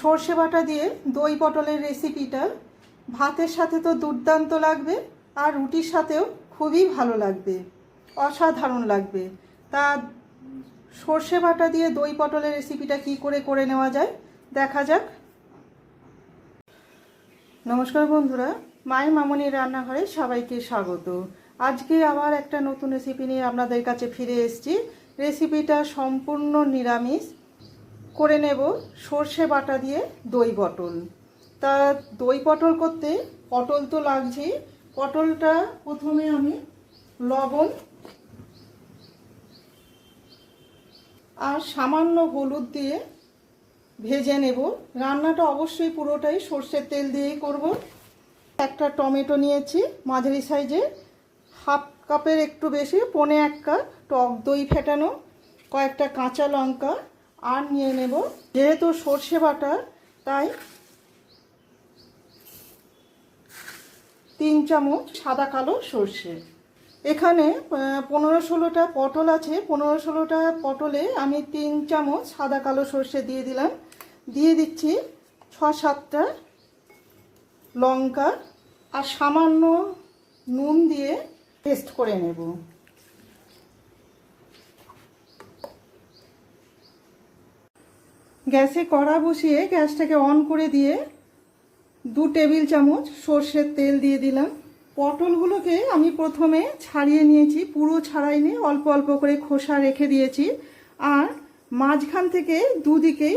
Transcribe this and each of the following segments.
সর্ষে বাটা দিয়ে দই পটলের রেসিপিটা ভাতের সাথে তো দুর্দান্ত লাগবে আর রুটির সাথেও খুবই ভালো লাগবে, অসাধারণ লাগবে। তা সর্ষে বাটা দিয়ে দই পটলের রেসিপিটা কি করে করে নেওয়া যায়, দেখা যাক। নমস্কার বন্ধুরা, মায়ের মামনির রান্নাঘরে সবাইকে স্বাগত। আজকে আবার একটা নতুন রেসিপি নিয়ে আপনাদের কাছে ফিরে এসেছি। রেসিপিটা সম্পূর্ণ নিরামিষ করে নেব সর্ষে বাটা দিয়ে দই পটল। তা দই পটল করতে পটল তো লাগছেই। পটলটা প্রথমে আমি লবণ আর সামান্য হলুদ দিয়ে ভেজে নেব। রান্নাটা অবশ্যই পুরোটাই সর্ষের তেল দিয়েই করব। একটা টমেটো নিয়েছি, মাঝারি সাইজে। হাফ কাপের একটু বেশি, পনে এক কাপ টক দই ফেটানো, কয়েকটা কাঁচা লঙ্কা আর নিয়ে নেব। যেহেতু সর্ষে বাটা, তাই তিন চামচ সাদা কালো সর্ষে। এখানে পনেরো ষোলোটা পটল আছে। পনেরো ষোলোটা পটলে আমি তিন চামচ সাদা কালো সর্ষে দিয়ে দিলাম। দিয়ে দিচ্ছি ছ সাতটা লঙ্কা আর সামান্য নুন দিয়ে পেস্ট করে নেব। গ্যাসে কড়া বসিয়ে গ্যাসটাকে অন করে দিয়ে দু টেবিল চামচ সর্ষের তেল দিয়ে দিলাম। পটলগুলোকে আমি প্রথমে ছাড়িয়ে নিয়েছি, পুরো ছাড়াইনি, অল্প অল্প করে খোসা রেখে দিয়েছি আর মাঝখান থেকে দুদিকে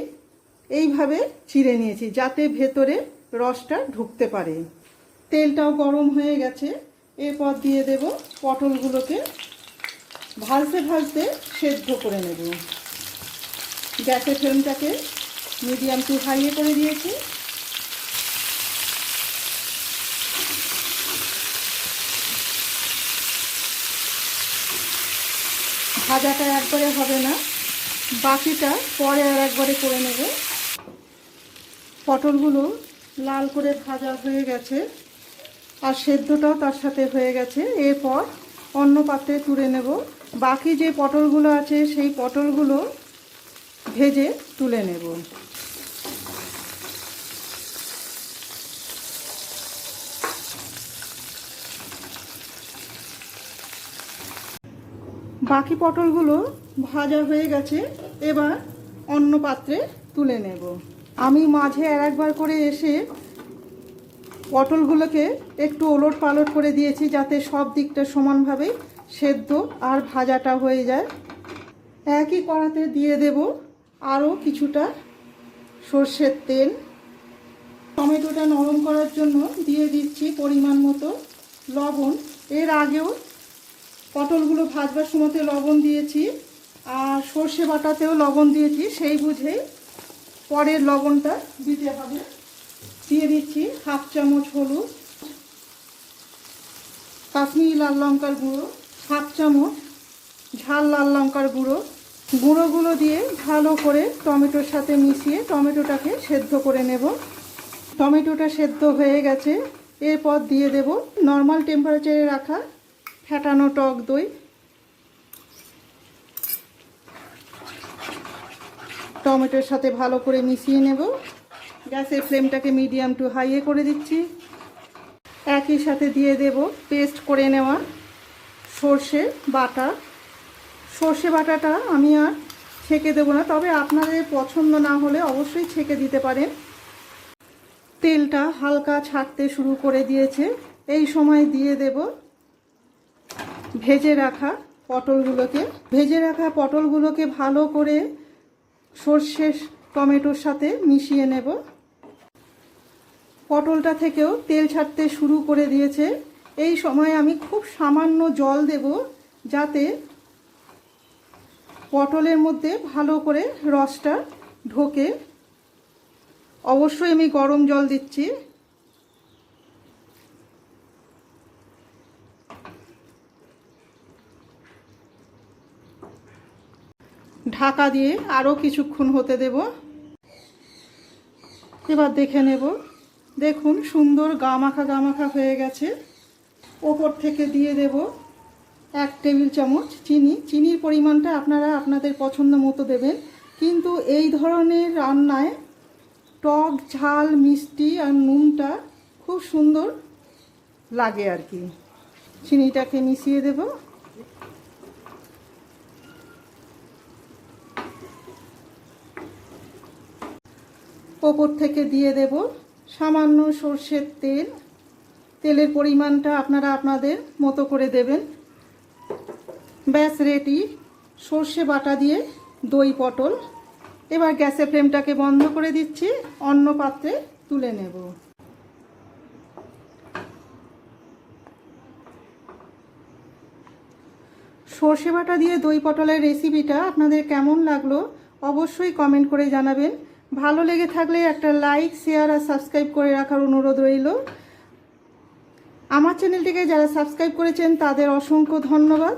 এইভাবে চিড়ে নিয়েছি যাতে ভেতরে রসটা ঢুকতে পারে। তেলটাও গরম হয়ে গেছে। এরপর দিয়ে দেব পটলগুলোকে ভাজতে ভাজতে সেদ্ধ করে নেব। গ্যাসের ফ্লেমটাকে মিডিয়াম টু হাইয়ে করে দিয়েছি। ভাজাটা একবারে হবে না। বাকিটা পরে আর একবারে করে নেব। পটলগুলো লাল করে ভাজা হয়ে গেছে আর সেদ্ধটাও তার সাথে হয়ে গেছে। এরপর অন্য পাত্রে তুলে নেব। বাকি যে পটলগুলো আছে, সেই পটলগুলো ভেজে তুলে নেব। বাকি পটলগুলো ভাজা হয়ে গেছে, এবার অন্য পাত্রে তুলে নেব। আমি মাঝে আর একবার করে এসে পটলগুলোকে একটু ওলট পালট করে দিয়েছি, যাতে সব দিকটা সমানভাবে সেদ্ধ আর ভাজাটা হয়ে যায়। একই কড়াতে দিয়ে দেব আরও কিছুটা সর্ষের তেল। টমেটোটা নরম করার জন্য দিয়ে দিচ্ছি পরিমাণ মতো লবণ। এর আগেও পটলগুলো ভাজবার সময়তে লবণ দিয়েছি আর সর্ষে বাটাতেও লবণ দিয়েছি, সেই বুঝেই পরের লবণটা দিতে হবে। দিয়ে দিচ্ছি হাফ চামচ হলুদ, কাশ্মীরি লাল লঙ্কার গুঁড়ো, হাফ চামচ ঝাল লাল লঙ্কার গুঁড়ো গুঁড়োগুলো দিয়ে ভালো করে টমেটোর সাথে মিশিয়ে টমেটোটাকে সেদ্ধ করে নেব। টমেটোটা সেদ্ধ হয়ে গেছে। এরপর দিয়ে দেব নর্মাল টেম্পারেচারে রাখা ফেটানো টক দই। টমেটোর সাথে ভালো করে মিশিয়ে নেব। গ্যাসের ফ্লেমটাকে মিডিয়াম টু হাইয়ে করে দিচ্ছি। একই সাথে দিয়ে দেব পেস্ট করে নেওয়া সর্ষে বাটা। সর্ষে বাটাটা আমি আর ছেঁকে দেবো না। তবে আপনাদের পছন্দ না হলে অবশ্যই ছেঁকে দিতে পারেন। তেলটা হালকা ছাড়তে শুরু করে দিয়েছে। এই সময় দিয়ে দেব ভেজে রাখা পটলগুলোকে। ভেজে রাখা পটলগুলোকে ভালো করে সর্ষে টমেটোর সাথে মিশিয়ে নেব। পটলটা থেকেও তেল ছাড়তে শুরু করে দিয়েছে। এই সময় আমি খুব সামান্য জল দেব যাতে পটলের মধ্যে ভালো করে রসটা ঢোকে। অবশ্যই আমি গরম জল দিচ্ছি। ঢাকা দিয়ে আরও কিছুক্ষণ হতে দেব। এবার দেখে নেব। দেখুন, সুন্দর গামাখা গামাখা হয়ে গেছে। ওপর থেকে দিয়ে দেব। এক টেবিল চামচ চিনি। চিনির পরিমাণটা আপনারা আপনাদের পছন্দ মতো দেবেন। কিন্তু এই ধরনের রান্নায় টক, ঝাল, মিষ্টি আর নুনটা খুব সুন্দর লাগে আর কি। চিনিটাকে মিশিয়ে দেব। ওপর থেকে দিয়ে দেব সামান্য সর্ষের তেল। তেলের পরিমাণটা আপনারা আপনাদের মতো করে দেবেন। ব্যাস রেডি সর্ষে বাটা দিয়ে দই পটল। এবার গ্যাসের ফ্লেমটাকে বন্ধ করে দিচ্ছি। অন্য পাত্রে তুলে নেব। সর্ষে বাটা দিয়ে দই পটলের রেসিপিটা আপনাদের কেমন লাগল অবশ্যই কমেন্ট করে জানাবেন। ভালো লেগে থাকলে একটা লাইক, শেয়ার আর সাবস্ক্রাইব করে রাখার অনুরোধ রইল। আমার চ্যানেলটিকে যারা সাবস্ক্রাইব করেছেন তাদের অসংখ্য ধন্যবাদ।